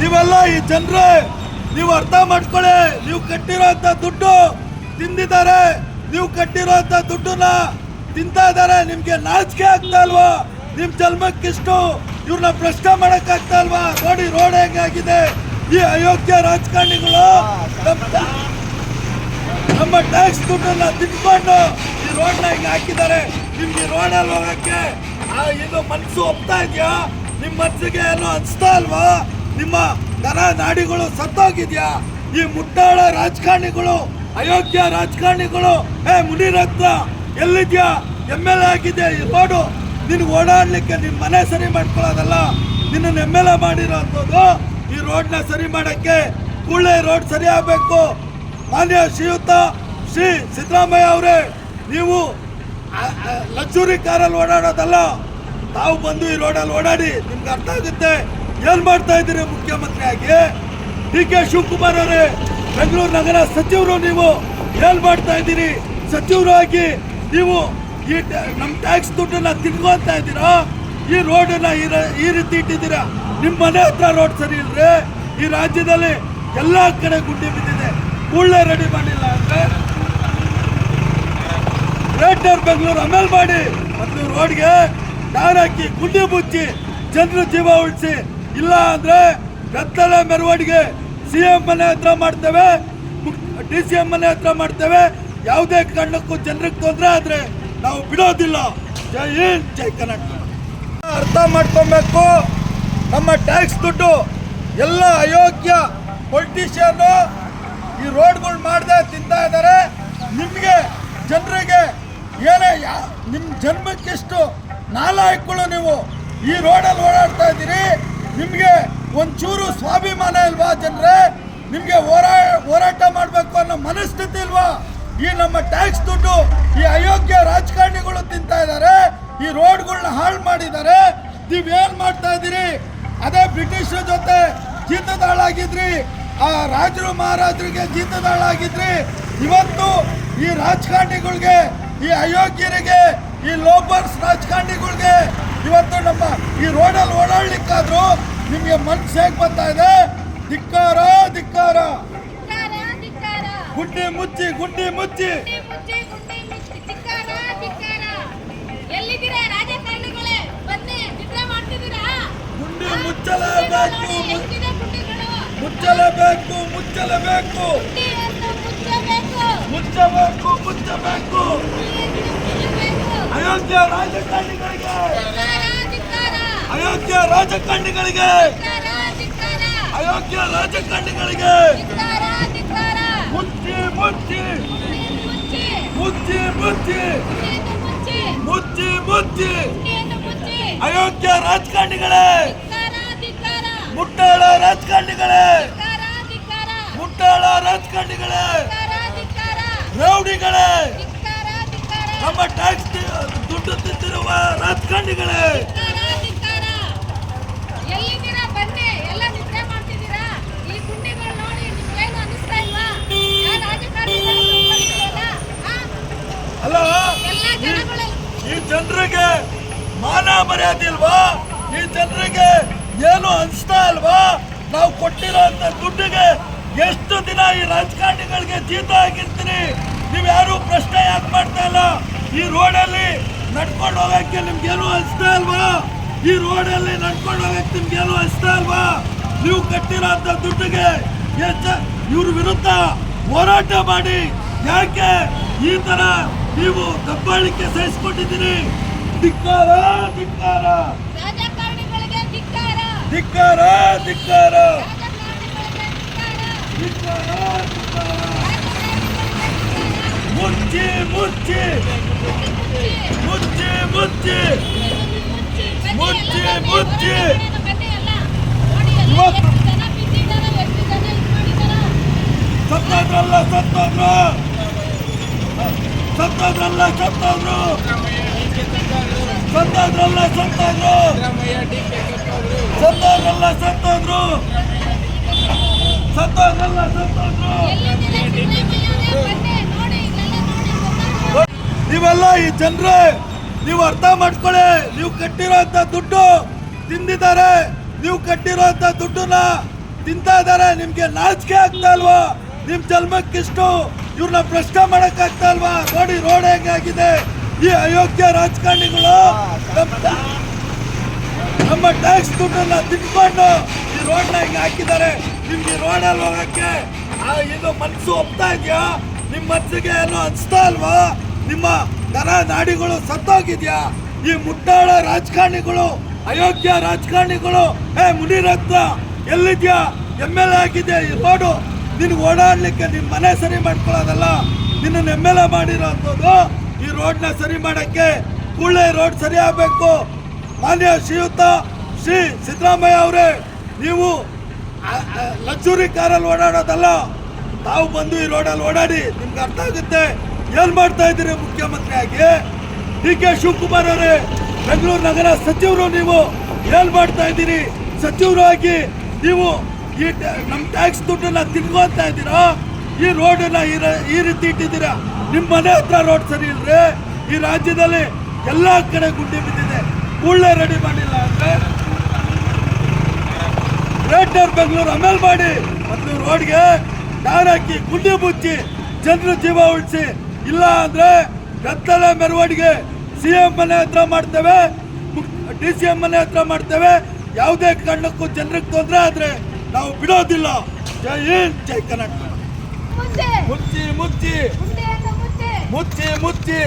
ನೀವೆಲ್ಲ ಈ ಜನರೇ, ನೀವು ಅರ್ಥ ಮಾಡ್ಕೊಳ್ಳಿ, ನೀವು ಕಟ್ಟಿರೋಂಥ ದುಡ್ಡು ತಿಂದಿದ್ದಾರೆ. ನೀವು ಕಟ್ಟಿರೋಂಥ ದುಡ್ಡನ್ನ ತಿಂತಾ ಇದ್ದಾರೆ. ನಿಮಗೆ ನಾಚಿಕೆ ಆಗ್ತಾ ಅಲ್ವಾ ನಿಮ್ಮ ಜನ್ಮಕ್ಕಿಷ್ಟು ಇವ್ರನ್ನ ಪ್ರಶ್ನೆ ಮಾಡೋಕ್ಕಾಗ್ತಾ ಅಲ್ವಾ ನೋಡಿ, ರೋಡ್ ಹೇಗಾಗಿದೆ? ಈ ಅಯೋಗ್ಯ ರಾಜಕಾರಣಿಗಳು ನಮ್ಮ ಟ್ಯಾಕ್ಸ್ ದುಡ್ಡನ್ನ ತಿನ್ಕೊಂಡು ಈ ರೋಡ್ನ ಹಿಂಗೆ ಹಾಕಿದ್ದಾರೆ. ನಿಮ್ಗೆ ಈ ರೋಡ್ ಅಲ್ಲಿ ಹೋಗಕ್ಕೆ ಇದು ಮನಸ್ಸು ಒಪ್ತಾ ಇದೆಯಾ? ನಿಮ್ಮ ಮನ್ಸಿಗೆ ಏನು ಅನ್ಸ್ತಾ ಅಲ್ವಾ ನಿಮ್ಮ ನರ ನಾಡಿಗಳು ಸತ್ತೋಗಿದ್ಯಾ? ಈ ಮುಟ್ಟಾಳ ರಾಜಕಾರಣಿಗಳು, ಅಯೋಗ್ಯ ರಾಜಕಾರಣಿಗಳು ಏ ಮುನಿರತ್ನ, ಎಲ್ಲಿದ್ಯಾ? ಎಂ ಎಲ್ ಎ ಆಗಿದೆ ನೋಡು. ನಿನ್ನ ಓಡಾಡ್ಲಿಕ್ಕೆ ನಿನ್ ಮನೆ ಸರಿ ಮಾಡ್ಕೊಳ್ಳೋದಲ್ಲ. ನಿನ್ನ ಎಂ ಎಲ್ ಎ ಮಾಡಿರೋ ಅಂಥದ್ದು ಈ ರೋಡ್ನ ಸರಿ ಮಾಡಕ್ಕೆ ಕೂಡಲೇ ರೋಡ್ ಸರಿ ಆಗಬೇಕು. ಮಾನ್ಯ ಶ್ರೀಯುತ ಶ್ರೀ ಸಿದ್ದರಾಮಯ್ಯ ಅವರೇ, ನೀವು ಲಕ್ಸುರಿ ಕಾರಲ್ಲಿ ಓಡಾಡೋದಲ್ಲ. ತಾವು ಬಂದು ಈ ರೋಡಲ್ಲಿ ಓಡಾಡಿ ನಿಮ್ಗೆ ಅರ್ಥ ಆಗುತ್ತೆ. ಏನ್ ಮಾಡ್ತಾ ಇದ್ದೀರಿ ಮುಖ್ಯಮಂತ್ರಿಯಾಗಿ? ಡಿ ಕೆ ಶಿವಕುಮಾರ್ ಅವರೇ, ಬೆಂಗಳೂರು ನಗರ ಸಚಿವರು ನೀವು ಏನ್ ಮಾಡ್ತಾ ಇದ್ದೀರಿ? ಸಚಿವರು ಆಗಿ ನೀವು ಈ ನಮ್ಮ ಟ್ಯಾಕ್ಸ್ ದುಡ್ಡನ್ನ ತಿನ್ಕೊಂತ ಇದ್ದೀರಾ? ಈ ರೋಡನ್ನ ಈ ರೀತಿ ಇಟ್ಟಿದ್ದೀರಾ? ನಿಮ್ಮ ಮನೆ ಹತ್ರ ರೋಡ್ ಸರಿ ಇಲ್ರಿ ಈ ರಾಜ್ಯದಲ್ಲಿ ಎಲ್ಲ ಕಡೆ ಗುಂಡಿ ಬಿದ್ದಿದೆ. ಕೂಡಲೇ ರೆಡಿ ಮಾಡಿಲ್ಲ ಅಂದ್ರೆ? ಗ್ರೇಟರ್ ಬೆಂಗಳೂರು ಅಮೇಲ್ ಮಾಡಿ, ಮತ್ತು ರೋಡ್ಗೆ ಟಾರ್ ಹಾಕಿ, ಗುಂಡಿ ಮುಚ್ಚಿ, ಜನರು ಜೀವ ಉಳಿಸಿ ಇಲ್ಲ ಅಂದ್ರೆ ಗದ್ದಲ ಮೆರವಣಿಗೆ ಸಿ ಎಂ ಮನೆ ಹತ್ರ ಮಾಡ್ತೇವೆ ಡಿ ಸಿ ಎಂ ಮನೆ ಹತ್ರ ಮಾಡ್ತೇವೆ, ಯಾವುದೇ ಕಾರಣಕ್ಕೂ ಜನರಿಗೆ ತೊಂದರೆ ಆದ್ರೆ ನಾವು ಬಿಡೋದಿಲ್ಲ. ಜೈ ಹಿಂದ್, ಜೈ ಕರ್ನಾಟಕ. ಅರ್ಥ ಮಾಡ್ಕೊಬೇಕು. ನಮ್ಮ ಟ್ಯಾಕ್ಸ್ ದುಡ್ಡು ಎಲ್ಲ ಅಯೋಗ್ಯ ಪೊಲಿಟಿಷಿಯನ್ ಈ ರೋಡ್ಗಳು ಮಾಡದೆ ತಿಂತಾ ಇದ್ದಾರೆ ನಿಮಗೆ ಜನರಿಗೆ ಏನೇ ಯಾ- ನಿಮ್ಮ ಜನ್ಮಕ್ಕೆಷ್ಟು ನಾಲಾಯಕ್ಗಳು ನೀವು ಈ ರೋಡಲ್ಲಿ ಓಡಾಡ್ತಾ ಇದ್ದೀರಿ. ನಿಮಗೆ ಒಂಚೂರು ಸ್ವಾಭಿಮಾನ ಇಲ್ವಾ ಜನರೇ? ನಿಮಗೆ ಹೋರಾ, ಹೋರಾಟ ಮಾಡಬೇಕು ಅನ್ನೋ ಮನಸ್ಥಿತಿ ಇಲ್ವಾ? ಈ ನಮ್ಮ ಟ್ಯಾಕ್ಸ್ ದುಡ್ಡು, ಈ ಅಯೋಗ್ಯ ರಾಜಕಾರಣಿಗಳು ತಿಂತಾ ಇದ್ದಾರೆ ಈ ರೋಡ್ಗಳನ್ನ ಹಾಳು ಮಾಡಿದ್ದಾರೆ ನೀವೇನು ಮಾಡ್ತಾ ಇದ್ದೀರಿ? ಅದೇ ಬ್ರಿಟಿಷರ ಜೊತೆ ಜೀತದಾಳಾಗಿದ್ರಿ, ಆ ರಾಜರು ಮಹಾರಾಜರಿಗೆ ಜೀತದಾಳಾಗಿದ್ರಿ. ಇವತ್ತು ಈ ರಾಜಕಾರಣಿಗಳಿಗೆ, ಈ ಅಯೋಗ್ಯರಿಗೆ, ಈ ಲೋಬರ್ಸ್ ರಾಜಕಾರಣಿಗಳಿಗೆ ಇವತ್ತು ನಮ್ಮ ಈ ರೋಡಲ್ಲಿ ಓಡಾಡ್ಲಿಕ್ಕಾದ್ರೂ ನಿಮಗೆ ಮನ್ಸು ಹೇಗೆ ಬರ್ತಾ ಇದೆ? ಧಿಕ್ಕಾರ ಧಿಕ್ಕಾರ. ಗುಡ್ಡಿ ಮುಚ್ಚಿ ಗುಡ್ಡಿ ಮುಚ್ಚಿ. ಗುಂಡಿ ಮುಚ್ಚಲೇಬೇಕು? ಮುಚ್ಚಲೇಬೇಕು ಮುಚ್ಚಲೇಬೇಕು. ಮುಚ್ಚಬೇಕು. ಮುಚ್ಚಬೇಕು. ಅಯೋಗ್ಯ ರಾಜಕಾರಣಿಗಳಿಗೆ. ಅಯೋಗ್ಯ ರಾಜಕಾರಣಿಗಳಿಗೆ. ಅಯೋಗ್ಯ ರಾಜಕಾರಣಿಗಳಿಗೆ. ಮುಚ್ಚಿ ಮುಚ್ಚಿ ಮುಚ್ಚಿ. ಮುಚ್ಚಿ ಮುಚ್ಚಿ ಮುಚ್ಚಿ. ಅಯೋಗ್ಯ ರಾಜಕಾರಣಿಗಳೇ. ಮುಟ್ಟಾಳ ರಾಜಕಾರಣಿಗಳೇ. ಮುಟ್ಟಾಳ ರಾಜಕಾರಣಿಗಳೇ. ರೌಡಿಗಳೇ. ನಮ್ಮ ಟ್ಯಾಕ್ಸ್ ದುಡ್ಡು ತಿಂತಿರುವ ರಾಜಕಾರಣಿಗಳೇ ಧಿಕ್ಕಾರ, ಧಿಕ್ಕಾರ. ಎಲ್ಲಿದ್ದೀರಾ ಬನ್ನಿ ಎಲ್ಲ ನಿದ್ರೆ ಮಾಡ್ತಿದ್ದೀರಾ ಈ ಗುಂಡಿಗಳು ನೋಡಿ ನಿಮ್ಗೇನು ಅನಿಸ್ತಾ ಇಲ್ವಾ ಯಾವ ರಾಜಕಾರಣಿಗಳು ತಿಳ್ಕೊಂಡಿದ್ದೀರಲ್ಲ? ಆ? ಅಲ್ಲ ಎಲ್ಲ ಈ- ಜನಗಳು ಈ ಜನರಿಗೆ ಮಾನ ಮರ್ಯಾದಿಲ್ವಾ ಈ ಜನರಿಗೆ ಏನು ಅನ್ಸ್ತಾ ಅಲ್ವಾ ನಾವು ಕೊಟ್ಟಿರೋಂಥ ದುಡ್ಡಿಗೆ ಎಷ್ಟು ದಿನ ಈ ರಾಜಕಾರಣಿಗಳಿಗೆ ಜೀತ ಆಗಿರ್ತೀರಿ? ನೀವು ಯಾರು ಪ್ರಶ್ನೆ ಯಾಕೆ ಮಾಡ್ತಾ ಇಲ್ಲ? ಈ ರೋಡಲ್ಲಿ ನಡ್ಕೊಂಡು ಹೋಗಕ್ಕೆ ನಿಮ್ಗೇನು ಅನ್ಸ್ತಾ ಅಲ್ವಾ ಈ ರೋಡಲ್ಲಿ ನಡ್ಕೊಂಡು ಹೋಗಕ್ಕೆ ನಿಮ್ಗೇನು ಅನ್ಸ್ತಾ ಅಲ್ವಾ ನೀವು ಕಟ್ಟಿರೋಂಥ ದುಡ್ಡಿಗೆ ಎಷ್ಟು ಇವ್ರ ವಿರುದ್ಧ ಹೋರಾಟ ಮಾಡಿ. ಯಾಕೆ ಈ ತರ ನೀವು ದಬ್ಬಾಳಿಕೆ ಸಹಿಸ್ಕೊಂಡಿದ್ದೀರಿ. ಧಿಕ್ಕಾರ ಧಿಕ್ಕಾರ. ಧಿಕ್ಕಾರ. ಧಿಕ್ಕಾರ ಮುಚ್ಚಿ ಮುಚ್ಚಿ. ಮುಚ್ಚಿ ಮುಚ್ಚಿ. ಮುಚ್ಚಿ, ಮುಚ್ಚಿ. ಸತ್ತೋದ್ರಲ್ಲ ಸತ್ತೋದ್ರು? ಸತ್ತೋದ್ರಲ್ಲ ಸತ್ತೋದ್ರು ಸತ್ತೋದ್ರಲ್ಲ ಸತ್ತೋದ್ರು ಸತ್ತೋದ್ರಲ್ಲ ಸತ್ತೋದ್ರು ಸತ್ತೋದ್ರಲ್ಲ ಸತ್ತೋದ್ರು ನೀವೆಲ್ಲ ಈ ಜನರೇ, ನೀವು ಅರ್ಥ ಮಾಡ್ಕೊಳ್ಳಿ, ನೀವು ಕಟ್ಟಿರೋಂಥ ದುಡ್ಡು ತಿಂದಿದ್ದಾರೆ. ನೀವು ಕಟ್ಟಿರೋಂಥ ದುಡ್ಡನ್ನ ತಿಂತಾ ಇದ್ದಾರೆ. ನಿಮ್ಗೆ ನಾಚಿಕೆ ಆಗ್ತಾ ಅಲ್ವಾ ನಿಮ್ ಜನ್ಮಕ್ಕಿಷ್ಟು ಇವ್ರನ್ನ ಪ್ರಶ್ನೆ ಮಾಡಕ್ ಆಗ್ತಾ ಇಲ್ವಾ ನೋಡಿ, ರೋಡ್ ಹೆಂಗಾಗಿದೆ? ಈ ಅಯೋಗ್ಯ ರಾಜಕಾರಣಿಗಳು ನಮ್ಮ ನಮ್ಮ ಟ್ಯಾಕ್ಸ್ ದುಡ್ಡನ್ನ ತಿನ್ಕೊಂಡು ಈ ರೋಡ್ನ ಹಿಂಗ್ ಹಾಕಿದ್ದಾರೆ. ನಿಮ್ಗೆ ಈ ರೋಡ್ ಅಲ್ಲಿ ಹೋಗಕ್ಕೆ ಇದು ಮನಸ್ಸು ಒಪ್ತಾ ಇದೆಯಾ? ನಿಮ್ ಮನ್ಸಿಗೆ ಏನೋ ಅನ್ಸ್ತಾ ಅಲ್ವಾ ನಿಮ್ಮ ದರ ನಾಡಿಗಳು ಸತ್ತೋಗಿದ್ಯಾ? ಈ ಮುಟ್ಟಾಳ ರಾಜಕಾರಣಿಗಳು, ಅಯೋಗ್ಯ ರಾಜಕಾರಣಿಗಳು ಏ ಮುನಿರತ್ನ, ಎಲ್ಲಿದ್ಯಾ? ಎಂ ಎಲ್ ಎ ಆಗಿದೆ ಈ ರೋಡು. ನಿನ್ಗೆ ಓಡಾಡಲಿಕ್ಕೆ ನಿನ್ನ ಮನೆ ಸರಿ ಮಾಡ್ಕೊಳ್ಳೋದಲ್ಲ, ನಿನ್ನನ್ನು ಎಂ ಎಲ್ ಎ ಮಾಡಿರೋ ಅಂಥದ್ದು ಈ ರೋಡ್ನ ಸರಿ ಮಾಡೋಕ್ಕೆ ಕೂಡಲೇ ರೋಡ್ ಸರಿ ಆಗಬೇಕು. ಮಾನ್ಯ ಶ್ರೀಯುತ ಶ್ರೀ ಸಿದ್ದರಾಮಯ್ಯ ಅವರೇ, ನೀವು ಲಕ್ಸುರಿ ಕಾರಲ್ಲಿ ಓಡಾಡೋದಲ್ಲ, ತಾವು ಬಂದು ಈ ರೋಡಲ್ಲಿ ಓಡಾಡಿ ನಿಮ್ಗೆ ಅರ್ಥ ಆಗುತ್ತೆ. ಏನು ಮಾಡ್ತಾ ಇದ್ದೀರಿ ಮುಖ್ಯಮಂತ್ರಿಯಾಗಿ? ಡಿ ಕೆ ಶಿವಕುಮಾರ್ ಅವರೇ, ಬೆಂಗಳೂರು ನಗರ ಸಚಿವರು ನೀವು. ಏನು ಮಾಡ್ತಾ ಇದ್ದೀರಿ? ಸಚಿವರು ಆಗಿ ನೀವು ಈ ನಮ್ಮ ಟ್ಯಾಕ್ಸ್ ದುಡ್ಡನ್ನ ತಿನ್ಕೋತಾ ಇದ್ದೀರಾ? ಈ ರೋಡನ್ನ ಈ ರೀತಿ ಇಟ್ಟಿದ್ದೀರಾ? ನಿಮ್ಮ ಮನೆ ಹತ್ರ ರೋಡ್ ಸರಿ ಇಲ್ರಿ ಈ ರಾಜ್ಯದಲ್ಲಿ ಎಲ್ಲ ಕಡೆ ಗುಂಡಿ ಬಿದ್ದಿದೆ. ಕೂಡಲೇ ರೆಡಿ ಮಾಡಿಲ್ಲ ಅಂದರೆ ಗ್ರೇಟರ್ ಬೆಂಗಳೂರು ಅಮೇಲ್ ಮಾಡಿ. ಮತ್ತು ರೋಡ್ಗೆ ಟಾರ್ ಹಾಕಿ, ಗುಂಡಿ ಮುಚ್ಚಿ, ಜನರು ಜೀವ ಉಳಿಸಿ. ಇಲ್ಲ ಅಂದರೆ ಗದ್ದಲ ಮೆರವಣಿಗೆ ಸಿ ಎಂ ಮನೆ ಹತ್ರ ಮಾಡ್ತೇವೆ ಡಿ ಸಿ ಎಂ ಮನೆ ಹತ್ರ ಮಾಡ್ತೇವೆ. ಯಾವುದೇ ಕಾರಣಕ್ಕೂ ಜನರಿಗೆ ತೊಂದರೆ ಆದ್ರೆ ನಾವು ಬಿಡೋದಿಲ್ಲ. ಜೈ ಹಿಂದ್ ಜೈ ಕರ್ನಾಟಕ. ಮುಂಚೆ ಮುಚ್ಚಿ ಮುಚ್ಚಿ. ಮುಚ್ಚೆ. ಮುಚ್ಚೆ